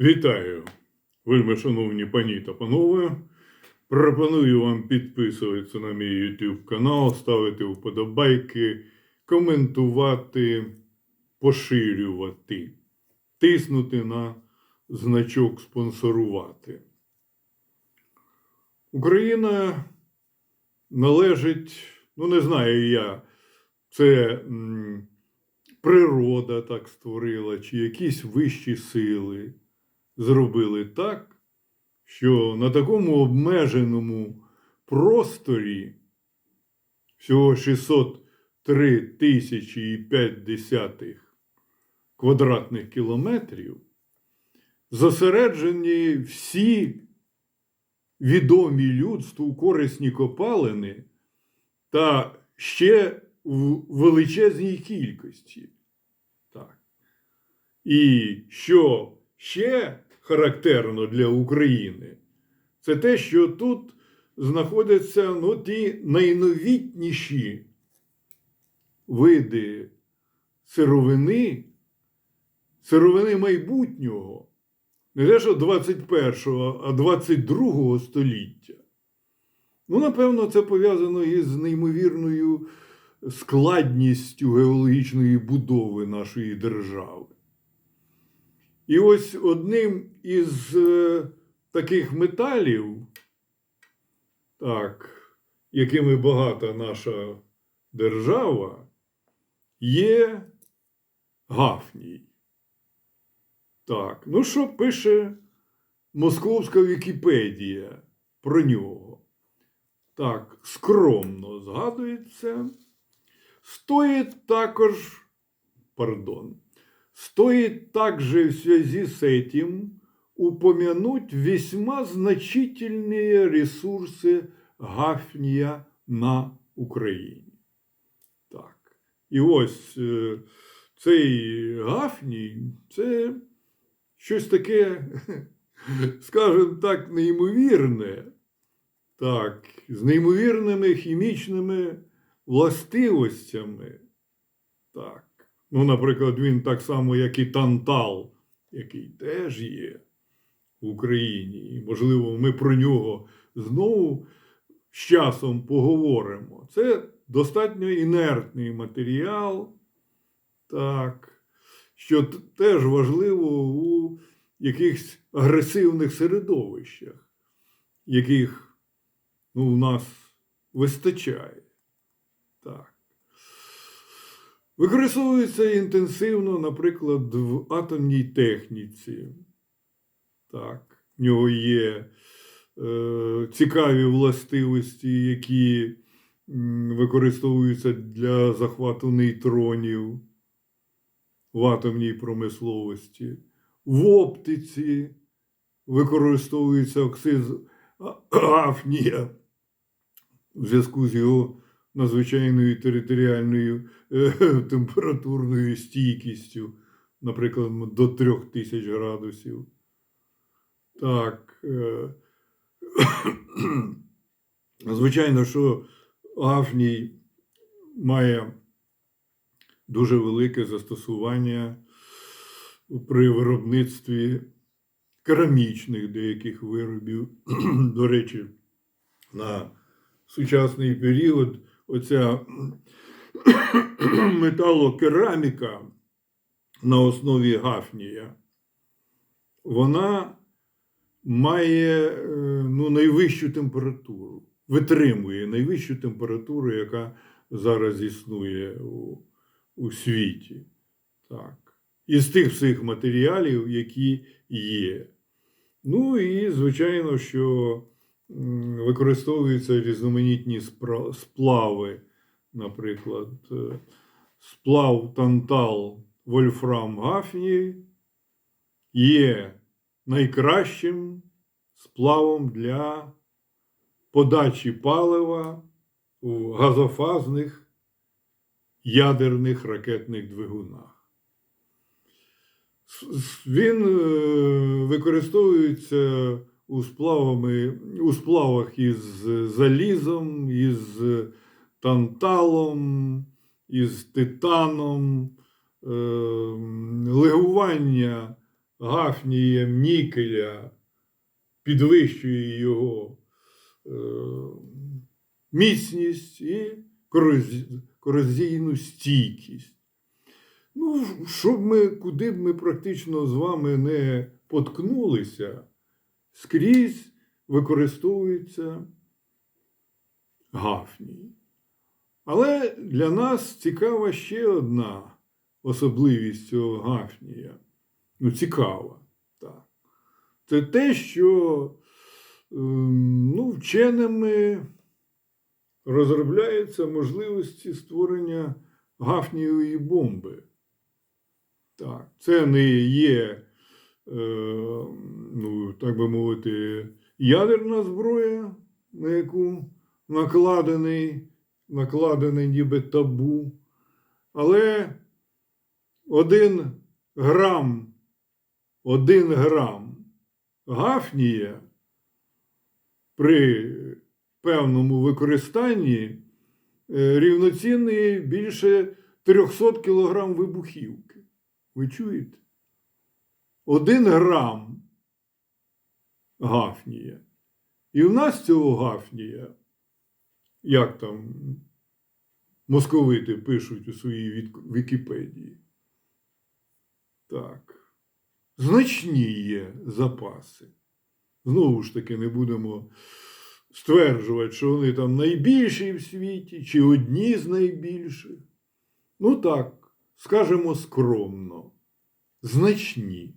Вітаю, вельми шановні пані та панове. Пропоную вам підписуватися на мій YouTube канал, ставити вподобайки, коментувати, поширювати, тиснути на значок спонсорувати. Україна належить, ну не знаю я, це природа так створила, чи якісь вищі сили зробили так, що на такому обмеженому просторі всього 603 тисячі і 5 десятих квадратних кілометрів зосереджені всі відомі людству корисні копалини та ще в величезній кількості. Так. І що ще характерно для України, це те, що тут знаходяться ну, ті найновітніші види сировини, сировини майбутнього, не те, що 21-го, а 22-го століття. Ну, напевно, це пов'язано із неймовірною складністю геологічної будови нашої держави. І ось одним із е, таких металів, так, якими багата наша держава, є гафній. Так, ну що пише Московська Вікіпедія про нього? Так, скромно згадується. Стоит також, пардон, стоит также в связи с этим упомянуть весьма значительные ресурсы гафния на Україні. Так. І ось е, цей гафній це щось таке, скажімо так, неймовірне. Так, з неймовірними хімічними властивостями. Так. Ну, наприклад, він так само, як і Тантал, який теж є в Україні. І, можливо, ми про нього знову з часом поговоримо. Це достатньо інертний матеріал, так, що теж важливо у якихось агресивних середовищах, яких ну, у нас вистачає. Так. Використовується інтенсивно, наприклад, в атомній техніці. Так. В нього є е, цікаві властивості, які використовуються для захвату нейтронів в атомній промисловості. В оптиці використовується оксид афнія в зв'язку з його надзвичайною територіальною е, температурною стійкістю, наприклад, до 3000 градусів. Так. е, Звичайно, що афній має дуже велике застосування при виробництві керамічних деяких виробів. До речі, на сучасний період оця металокераміка на основі гафнія, вона має ну, найвищу температуру, витримує найвищу температуру, яка зараз існує у, у світі. Так. Із тих всіх матеріалів, які є. Ну і, звичайно, що використовуються різноманітні сплави, наприклад, е, сплав тантал вольфрам гафній є найкращим сплавом для подачі палива у газофазних ядерних ракетних двигунах. Він е, використовується у, сплавами, у сплавах із залізом, із танталом, із титаном, е, легування гафнієм нікеля підвищує його е, міцність і корозійну стійкість. Ну, щоб ми, куди б ми практично з вами не поткнулися, скрізь використовується гафній. Але для нас цікава ще одна особливість цього гафнія. Ну, цікава. Так. Це те, що ем, ну, вченими розробляються можливості створення гафнієвої бомби. Так, це не є, ну, так би мовити, ядерна зброя, на яку накладений, накладений ніби табу. Але один грам, один грам гафнія при певному використанні е, рівноцінний більше 300 кг вибухівки. Ви чуєте? Один грам гафнія. І в нас цього гафнія, як там московити пишуть у своїй Вікіпедії. Так. Значні є запаси. Знову ж таки, не будемо стверджувати, що вони там найбільші в світі, чи одні з найбільших. Ну так, скажемо скромно, значні.